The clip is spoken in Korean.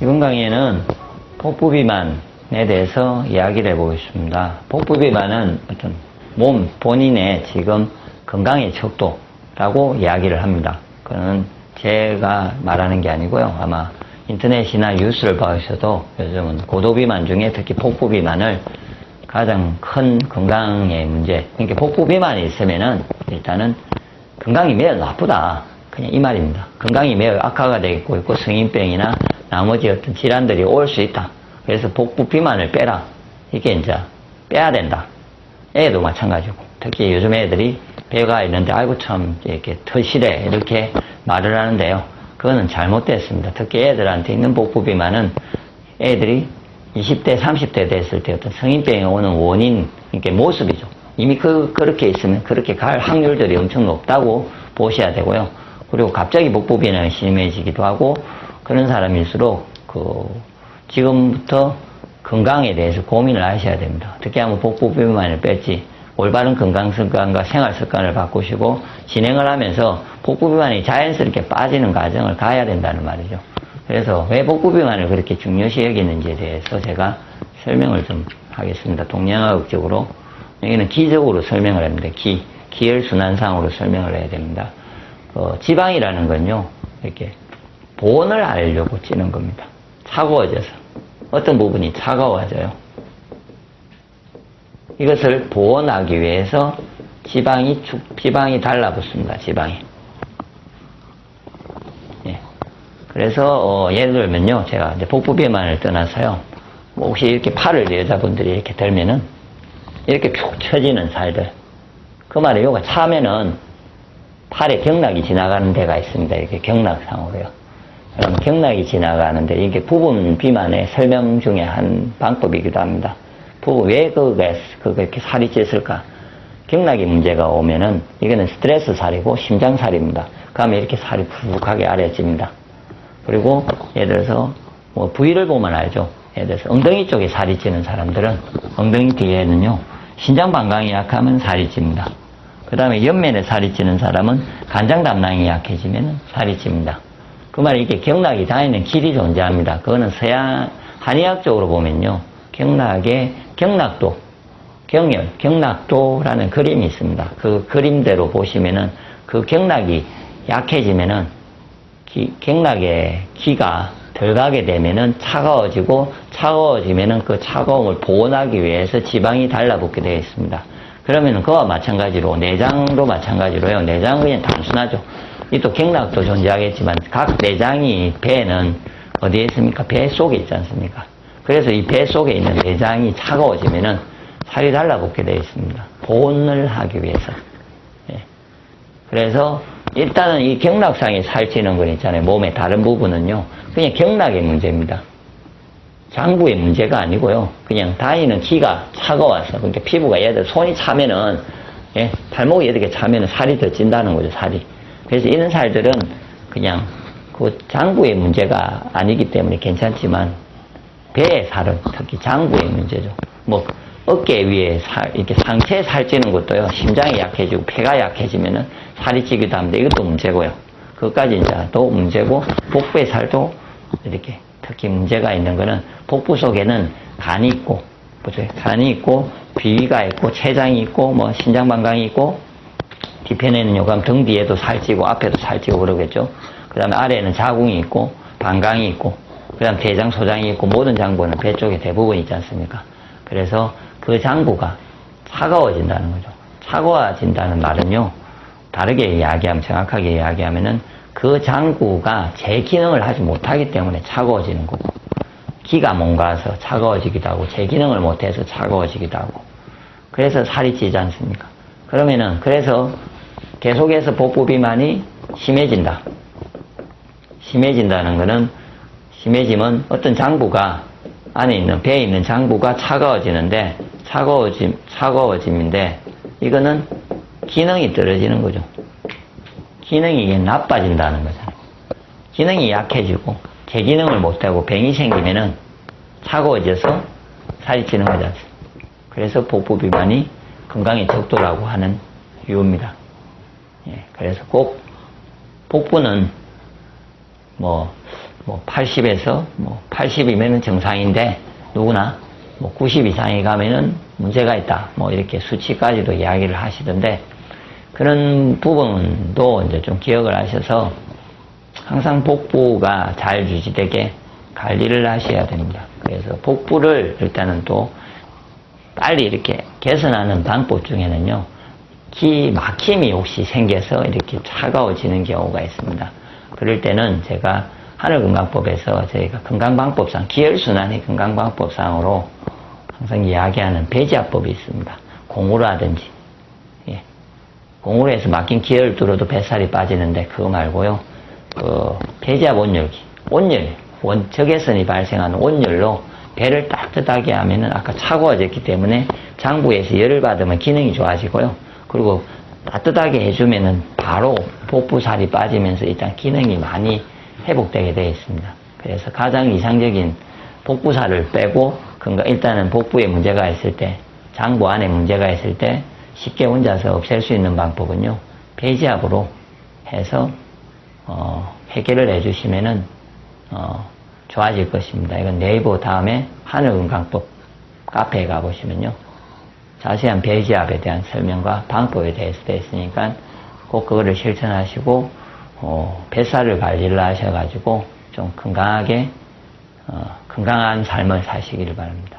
이번 강의에는 복부 비만에 대해서 이야기를 해보겠습니다. 복부 비만은 어떤 몸 본인의 지금 건강의 척도라고 이야기를 합니다. 그거는 제가 말하는 게 아니고요. 아마 인터넷이나 뉴스를 봐주셔도 요즘은 고도비만 중에 특히 복부 비만을 가장 큰 건강의 문제. 그러니까 복부 비만이 있으면은 일단은 건강이 매우 나쁘다. 그냥 이 말입니다. 건강이 매우 악화가 되고 있고 성인병이나 나머지 어떤 질환들이 올 수 있다. 그래서 복부 비만을 빼라. 이게 이제 빼야 된다. 애도 마찬가지고. 특히 요즘 애들이 배가 있는데 아이고 참 이렇게 터시래 이렇게 말을 하는데요. 그거는 잘못됐습니다. 특히 애들한테 있는 복부 비만은 애들이 20대, 30대 됐을 때 어떤 성인병이 오는 원인, 이게 모습이죠. 이미 그, 그렇게 있으면 그렇게 갈 확률들이 엄청 높다고 보셔야 되고요. 그리고 갑자기 복부 비만이 심해지기도 하고 그런 사람일수록 그 지금부터 건강에 대해서 고민을 하셔야 됩니다. 어떻게 하면 복부 비만을 뺄지 올바른 건강 습관과 생활 습관을 바꾸시고 진행을 하면서 복부 비만이 자연스럽게 빠지는 과정을 가야 된다는 말이죠. 그래서 왜 복부 비만을 그렇게 중요시 여기는지에 대해서 제가 설명을 좀 하겠습니다. 동양화학적으로 여기는 기적으로 설명을 합니다. 기 기혈순환상으로 설명을 해야 됩니다. 어, 지방이라는 건요 이렇게 보온을 하려고 찌는 겁니다. 차가워져서 어떤 부분이 차가워져요. 이것을 보온하기 위해서 지방이 축, 지방이 달라붙습니다. 지방이. 예. 그래서 어, 예를 들면요, 제가 이제 복부 비만을 떠나서요, 뭐 혹시 이렇게 팔을 여자분들이 이렇게 들면은 이렇게 푹 처지는 살들. 그 말에 요가 차면은 팔에 경락이 지나가는 데가 있습니다. 이렇게 경락상으로요. 그럼 경락이 지나가는데 이게 부분 비만의 설명 중에 한 방법이기도 합니다. 부부 왜 그게 그렇게 살이 쪘을까? 경락이 문제가 오면은 이거는 스트레스 살이고 심장 살입니다. 그러면 이렇게 살이 푹하게 아래집니다. 그리고 예를 들어서 뭐 부위를 보면 알죠. 예를 들어서 엉덩이 쪽에 살이 찌는 사람들은 엉덩이 뒤에는요 신장 방광이 약하면 살이 찝니다. 그 다음에 옆면에 살이 찌는 사람은 간장 담낭이 약해지면 살이 찝니다. 그 말이 이게 경락이 다니는 길이 존재합니다. 그거는 서양 한의학적으로 보면요 경락의 경락도 경열 경락도라는 그림이 있습니다. 그 그림대로 보시면은 그 경락이 약해지면은 기, 경락의 기가 들어가게 되면은 차가워지고 차가워지면은 그 차가움을 보온하기 위해서 지방이 달라붙게 되어 있습니다. 그러면은 그와 마찬가지로 내장도 마찬가지로요. 내장은 그냥 단순하죠. 이또 경락도 존재하겠지만 각 내장이 배는 어디에 있습니까? 배 속에 있지 않습니까? 그래서 이 배 속에 있는 내장이 차가워지면은 살이 달라붙게 되어 있습니다. 보온을 하기 위해서. 예. 그래서 일단은 이 경락상에 살찌는 건 있잖아요. 몸의 다른 부분은요. 그냥 경락의 문제입니다. 장부의 문제가 아니고요. 그냥 다니는 기가 차가워서 그러니까 피부가 얘들 손이 차면은 예, 발목이 이렇게 차면은 살이 더 찐다는 거죠. 살이. 그래서 이런 살들은 그냥 그 장부의 문제가 아니기 때문에 괜찮지만 배의 살은 특히 장부의 문제죠. 뭐 어깨 위에 살 이렇게 상체에 살찌는 것도요. 심장이 약해지고 폐가 약해지면은 살이 찌기도 합니다. 이것도 문제고요. 그것까지 이제 또 문제고 복부의 살도 이렇게 특히 문제가 있는 거는 복부 속에는 간이 있고 뭐죠? 간이 있고 비위가 있고 췌장이 있고 뭐 신장방광이 있고 뒤편에는 요감 등 뒤에도 살찌고 앞에도 살찌고 그러겠죠. 그 다음에 아래에는 자궁이 있고 방광이 있고 그 다음 대장 소장이 있고 모든 장부는 배 쪽에 대부분 있지 않습니까? 그래서 그 장부가 차가워진다는 거죠. 차가워진다는 말은요. 다르게 이야기하면 정확하게 이야기하면은 그 장구가 제 기능을 하지 못하기 때문에 차가워지는 거고 기가 뭔가서 차가워지기도 하고 제 기능을 못해서 차가워지기도 하고 그래서 살이 찌지 않습니까? 그러면은 그래서 계속해서 복부 비만이 심해진다. 심해진다는 것은 심해지면 어떤 장부가 안에 있는 배에 있는 장부가 차가워지는데 차가워짐 차가워짐인데 이거는 기능이 떨어지는 거죠. 기능이 이게 나빠진다는 거잖아요. 기능이 약해지고 제 기능을 못하고 병이 생기면은 차가워져서 살이 찌는 않습니까? 그래서 복부 비만이 건강의 적도라고 하는 이유입니다. 예, 그래서 꼭 복부는 뭐 뭐 80에서 뭐 80이면은 정상인데 누구나 뭐 90 이상이 가면은 문제가 있다. 뭐 이렇게 수치까지도 이야기를 하시던데 그런 부분도 이제 좀 기억을 하셔서 항상 복부가 잘 유지되게 관리를 하셔야 됩니다. 그래서 복부를 일단은 또 빨리 이렇게 개선하는 방법 중에는요, 기 막힘이 혹시 생겨서 이렇게 차가워지는 경우가 있습니다. 그럴 때는 제가 하늘건강법에서 저희가 건강방법상, 기혈순환의 건강방법상으로 항상 이야기하는 배지압법이 있습니다. 공으로 하든지, 예. 공으로 해서 막힌 기혈 뚫어도 뱃살이 빠지는데 그거 말고요. 그 배지압 온열기, 온열, 원, 적외선이 발생하는 온열로 배를 따뜻하게 하면은 아까 차가워졌기 때문에 장부에서 열을 받으면 기능이 좋아지고요. 그리고 따뜻하게 해주면은 바로 복부살이 빠지면서 일단 기능이 많이 회복되게 되어 있습니다. 그래서 가장 이상적인 복부살을 빼고 건강, 일단은 복부에 문제가 있을 때, 장부 안에 문제가 있을 때 쉽게 혼자서 없앨 수 있는 방법은요. 배지압으로 해서 어, 해결을 해주시면은 어, 좋아질 것입니다. 이건 네이버 다음에 하늘건강법 카페에 가보시면요. 자세한 배지압에 대한 설명과 방법에 대해서 되어 있으니까 꼭 그거를 실천하시고 어, 뱃살을 관리를 하셔가지고 좀 건강하게 어, 건강한 삶을 사시기를 바랍니다.